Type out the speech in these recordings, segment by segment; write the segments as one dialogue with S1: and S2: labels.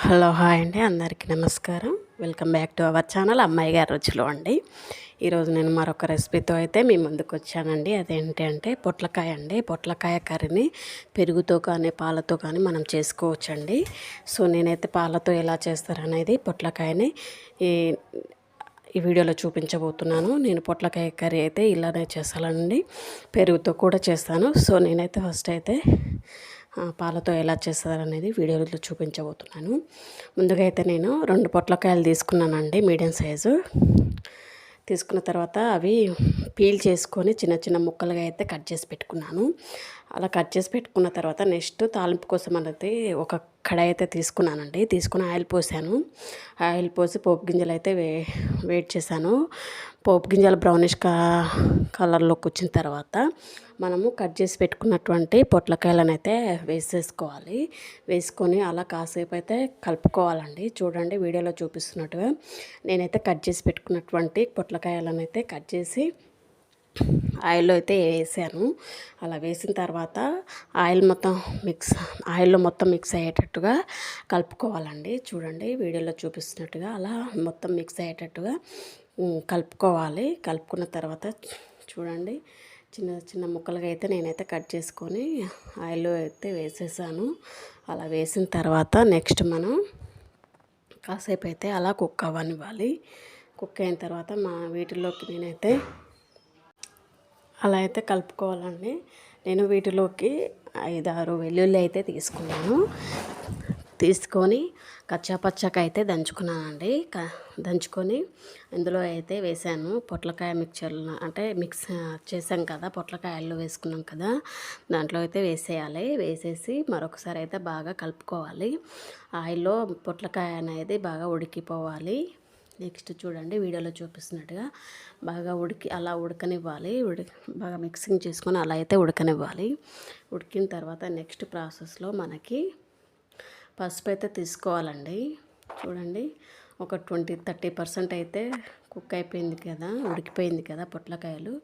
S1: Hello hi అండి అందరికీ నమస్కారం. Welcome back to our channel అమ్మాయి గారి రుచులు అండి. ఈరోజు నేను మరొక రెసిపీతో అయితే మీ ముందుకు వచ్చానండి. అదేంటి అంటే పొట్లకాయ అండి. పొట్లకాయ కర్రీని పెరుగుతో కానీ పాలతో కానీ మనం చేసుకోవచ్చండి. సో నేనైతే పాలతో ఎలా చేస్తారనేది పొట్లకాయని ఈ ఈ వీడియోలో చూపించబోతున్నాను. నేను పొట్లకాయ కర్రీ అయితే ఇలానే చేస్తానండి. పెరుగుతో కూడా చేస్తాను. సో నేనైతే ఫస్ట్ అయితే పాలతో ఎలా చేస్తారనేది వీడియోలో చూపించబోతున్నాను. ముందుగా అయితే నేను రెండు పొట్లకాయలు తీసుకున్నానండి మీడియం సైజు. తీసుకున్న తర్వాత అవి పీల్ చేసుకొని చిన్న చిన్న ముక్కలుగా అయితే కట్ చేసి పెట్టుకున్నాను. అలా కట్ చేసి పెట్టుకున్న తర్వాత నెక్స్ట్ తాలింపు కోసం అనేది ఒక కడాయి అయితే తీసుకున్నానండి. తీసుకుని ఆయిల్ పోసాను. ఆయిల్ పోసి పోపు గింజలు అయితే వే వెయిట్ చేశాను. పోపు గింజలు బ్రౌనిష్ కా కలర్లోకి వచ్చిన తర్వాత మనము కట్ చేసి పెట్టుకున్నటువంటి పొట్లకాయలను అయితే వేసేసుకోవాలి. వేసుకొని అలా కాసేపు అయితే కలుపుకోవాలండి. చూడండి వీడియోలో చూపిస్తున్నట్టుగా నేనైతే కట్ చేసి పెట్టుకున్నటువంటి పొట్లకాయలను అయితే కట్ చేసి ఆయిల్లో అయితే వేసాను. అలా వేసిన తర్వాత ఆయిల్ మొత్తం మిక్స్ ఆయిల్లో మొత్తం మిక్స్ అయ్యేటట్టుగా కలుపుకోవాలండి. చూడండి వీడియోలో చూపిస్తున్నట్టుగా అలా మొత్తం మిక్స్ అయ్యేటట్టుగా కలుపుకోవాలి. కలుపుకున్న తర్వాత చూడండి. చిన్న చిన్న ముక్కలుగా అయితే నేనైతే కట్ చేసుకొని ఆయిల్లో అయితే వేసేసాను. అలా వేసిన తర్వాత నెక్స్ట్ మనం కాసేపు అయితే అలా కుక్ అవ్వనివ్వాలి. కుక్ అయిన తర్వాత మా వీటిలోకి నేనైతే అలా అయితే కలుపుకోవాలండి. నేను వీటిలోకి ఐదారు వెల్లుల్లి అయితే తీసుకున్నాను. తీసుకొని కచ్చాపచ్చాక అయితే దంచుకున్నానండి. దంచుకొని ఇందులో అయితే వేసాను పొట్లకాయ మిక్చర్ అంటే మిక్స్ చేసాం కదా పొట్లకాయల్లో వేసుకున్నాం కదా దాంట్లో అయితే వేసేయాలి. వేసేసి మరొకసారి అయితే బాగా కలుపుకోవాలి. ఆయిల్లో పొట్లకాయ అనేది బాగా ఉడికిపోవాలి. నెక్స్ట్ చూడండి వీడియోలో చూపిస్తున్నట్టుగా బాగా ఉడికి అలా ఉడకనివ్వాలి. ఉడి బాగా మిక్సింగ్ చేసుకొని అలా అయితే ఉడకనివ్వాలి. ఉడికిన తర్వాత నెక్స్ట్ ప్రాసెస్లో మనకి పసుపు అయితే తీసుకోవాలండి. చూడండి ఒక ట్వంటీ థర్టీ పర్సెంట్ అయితే కుక్ అయిపోయింది కదా ఉడికిపోయింది కదా పొట్లకాయలు.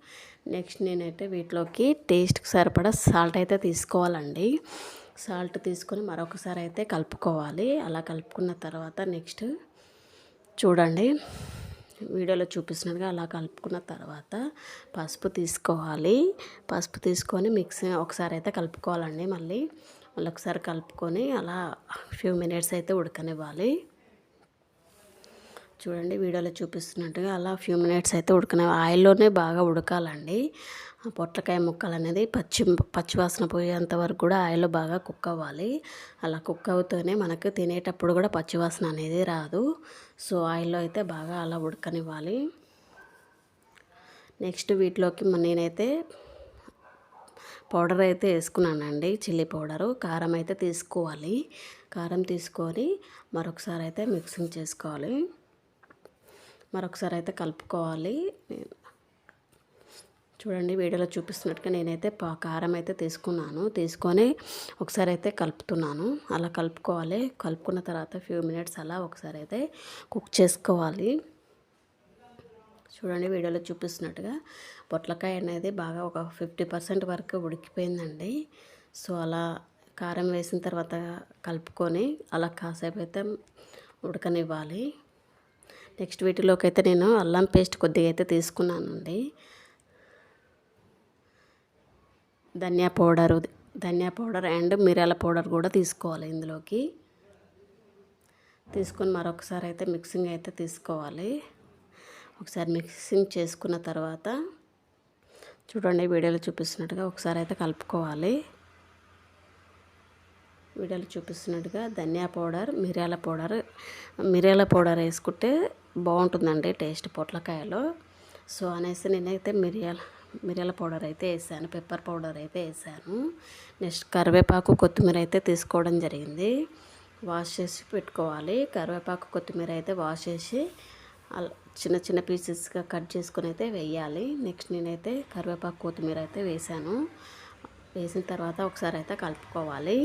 S1: నెక్స్ట్ నేనైతే వీటిలోకి టేస్ట్కి సరిపడా సాల్ట్ అయితే తీసుకోవాలండి. సాల్ట్ తీసుకొని మరొకసారి అయితే కలుపుకోవాలి. అలా కలుపుకున్న తర్వాత నెక్స్ట్ చూడండి వీడియోలో చూపిస్తున్నట్టుగా అలా కలుపుకున్న తర్వాత పసుపు తీసుకోవాలి. పసుపు తీసుకొని మిక్సీ ఒకసారి అయితే కలుపుకోవాలండి మళ్ళీ. మళ్ళీ ఒకసారి కలుపుకొని అలా ఫ్యూ మినిట్స్ అయితే ఉడకనివ్వాలి. చూడండి వీడియోలో చూపిస్తున్నట్టుగా అలా ఫ్యూ మినిట్స్ అయితే ఉడకనే ఆయిల్లోనే బాగా ఉడకాలండి. పొట్లకాయ ముక్కలు అనేది పచ్చి పచ్చివాసన పోయేంత వరకు కూడా ఆయిల్లో బాగా కుక్ అవ్వాలి. అలా కుక్ అవుతూనే మనకు తినేటప్పుడు కూడా పచ్చివాసన అనేది రాదు. సో ఆయిల్లో అయితే బాగా అలా ఉడకనివ్వాలి. నెక్స్ట్ వీటిలోకి నేనైతే పౌడర్ అయితే వేసుకున్నానండి చిల్లీ పౌడరు. కారం అయితే తీసుకోవాలి. కారం తీసుకొని మరొకసారి అయితే మిక్సింగ్ చేసుకోవాలి. మరొకసారి అయితే కలుపుకోవాలి. చూడండి వీడియోలో చూపిస్తున్నట్టుగా నేనైతే కారం అయితే తీసుకున్నాను. తీసుకొని ఒకసారి అయితే కలుపుతున్నాను. అలా కలుపుకోవాలి. కలుపుకున్న తర్వాత ఫ్యూ మినిట్స్ అలా ఒకసారి అయితే కుక్ చేసుకోవాలి. చూడండి వీడియోలో చూపిస్తున్నట్టుగా పొట్లకాయ అనేది బాగా ఒక ఫిఫ్టీ పర్సెంట్ వరకు ఉడికిపోయిందండి. సో అలా కారం వేసిన తర్వాత కలుపుకొని అలా కాసేపు అయితే ఉడకనివ్వాలి. నెక్స్ట్ వీటిలోకి అయితే నేను అల్లం పేస్ట్ కొద్దిగా అయితే తీసుకున్నానండి. ధనియా పౌడరు ధనియా పౌడర్ అండ్ మిరియాల పౌడర్ కూడా తీసుకోవాలి ఇందులోకి. తీసుకొని మరొకసారి అయితే మిక్సింగ్ అయితే తీసుకోవాలి. ఒకసారి మిక్సింగ్ చేసుకున్న తర్వాత చూడండి వీడియోలో చూపిస్తున్నట్టుగా ఒకసారి అయితే కలుపుకోవాలి. వీడియోలో చూపిస్తున్నట్టుగా ధనియా పౌడర్ మిరియాల పౌడర్ మిరియాల పౌడర్ వేసుకుంటే బాగుంటుందండి టేస్ట్ పొట్లకాయలో. సో అనేసి నేనైతే మిరియాల మిరియాల పౌడర్ అయితే వేసాను పెప్పర్ పౌడర్ అయితే వేసాను. నెక్స్ట్ కరివేపాకు కొత్తిమీర అయితే తీసుకోవడం జరిగింది. వాష్ చేసి పెట్టుకోవాలి. కరివేపాకు కొత్తిమీర అయితే వాష్ చేసి చిన్న చిన్న పీసెస్గా కట్ చేసుకొని అయితే వేయాలి. నెక్స్ట్ నేనైతే కరివేపాకు కొత్తిమీర అయితే వేసాను వేసిన తర్వాత ఒకసారి అయితే కలుపుకోవాలి.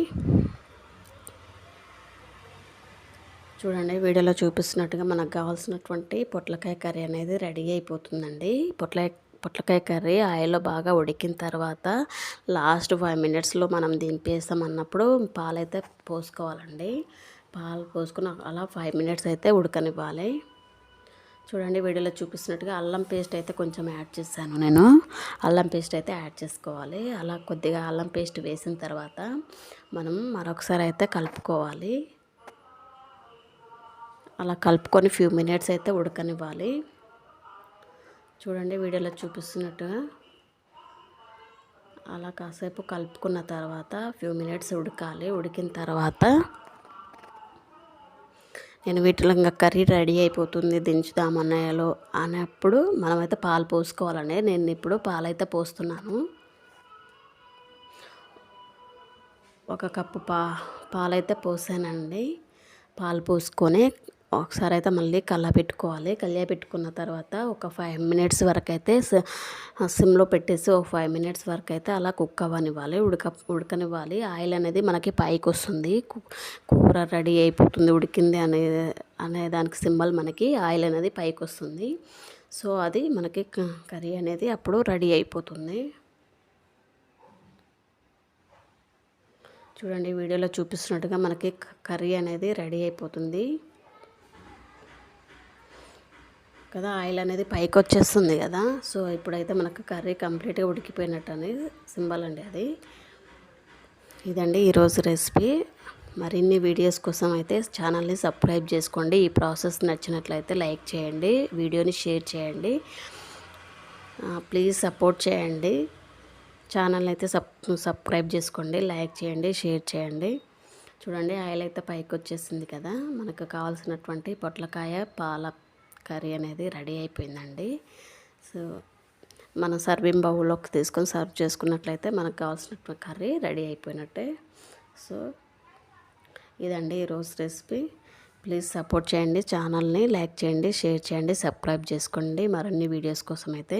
S1: చూడండి వీడియోలో చూపిస్తున్నట్టుగా మనకు కావాల్సినటువంటి పొట్లకాయ కర్రీ అనేది రెడీ అయిపోతుందండి. పొట్లకాయ పొట్లకాయ కర్రీ ఆయిల్లో బాగా ఉడికిన తర్వాత లాస్ట్ ఫైవ్ మినిట్స్లో మనం దింపేస్తాం అన్నప్పుడు పాలైతే పోసుకోవాలండి. పాలు పోసుకుని అలా ఫైవ్ మినిట్స్ అయితే ఉడకనివ్వాలి. చూడండి వీడియోలో చూపిస్తున్నట్టుగా అల్లం పేస్ట్ అయితే కొంచెం యాడ్ చేశాను నేను. అల్లం పేస్ట్ అయితే యాడ్ చేసుకోవాలి. అలా కొద్దిగా అల్లం పేస్ట్ వేసిన తర్వాత మనం మరొకసారి అయితే కలుపుకోవాలి. అలా కలుపుకొని ఫ్యూ మినిట్స్ అయితే ఉడకనివ్వాలి. చూడండి వీడియోలో చూపిస్తున్నట్టుగా అలా కాసేపు కలుపుకున్న తర్వాత ఫ్యూ మినిట్స్ ఉడకాలి. ఉడికిన తర్వాత నేను వీటిలో ఇంకా కర్రీ రెడీ అయిపోతుంది దించుదాం అనేప్పుడు అన్నప్పుడు మనమైతే పాలు పోసుకోవాలండి నేను ఇప్పుడు పాలైతే పోస్తున్నాను. ఒక కప్పు పా పాలైతే పోసానండి. పాలు పోసుకొని ఒకసారి అయితే మళ్ళీ కళ్ళ పెట్టుకోవాలి. కళ్ళ పెట్టుకున్న తర్వాత ఒక ఫైవ్ మినిట్స్ వరకు అయితే సిమ్లో పెట్టేసి ఒక ఫైవ్ మినిట్స్ వరకు అయితే అలా కుక్ అవ్వనివ్వాలి. ఉడక ఉడకనివ్వాలి. ఆయిల్ అనేది మనకి పైకి వస్తుంది. కూర రెడీ అయిపోతుంది. ఉడికింది అనే అనే దానికి సింబల్ మనకి ఆయిల్ అనేది పైకి వస్తుంది. సో అది మనకి కర్రీ అనేది అప్పుడు రెడీ అయిపోతుంది. చూడండి వీడియోలో చూపిస్తున్నట్టుగా మనకి కర్రీ అనేది రెడీ అయిపోతుంది. కదా ఆయిల్ అనేది పైకి వచ్చేస్తుంది కదా. సో ఇప్పుడైతే మనకు కర్రీ కంప్లీట్గా ఉడికిపోయినట్టు అనేది సింబల్ అండి అది. ఇదండి ఈరోజు రెసిపీ. మరిన్ని వీడియోస్ కోసం అయితే ఛానల్ని సబ్స్క్రైబ్ చేసుకోండి. ఈ ప్రాసెస్ నచ్చినట్లయితే లైక్ చేయండి వీడియోని షేర్ చేయండి. ప్లీజ్ సపోర్ట్ చేయండి. ఛానల్ అయితే సబ్ సబ్స్క్రైబ్ చేసుకోండి లైక్ చేయండి షేర్ చేయండి. చూడండి ఆయిల్ అయితే పైకి వచ్చేసింది కదా. మనకు కావాల్సినటువంటి పొట్లకాయ పాల కర్రీ అనేది రెడీ అయిపోయిందండి. సో మనం సర్వింగ్ బౌల్లోకి తీసుకొని సర్వ్ చేసుకున్నట్లయితే మనకు కావాల్సిన కర్రీ రెడీ అయిపోయినట్టే. సో ఇదండి ఈరోజు రెసిపీ. ప్లీజ్ సపోర్ట్ చేయండి ఛానల్ని లైక్ చేయండి షేర్ చేయండి సబ్స్క్రైబ్ చేసుకోండి. మరిన్ని వీడియోస్ కోసం అయితే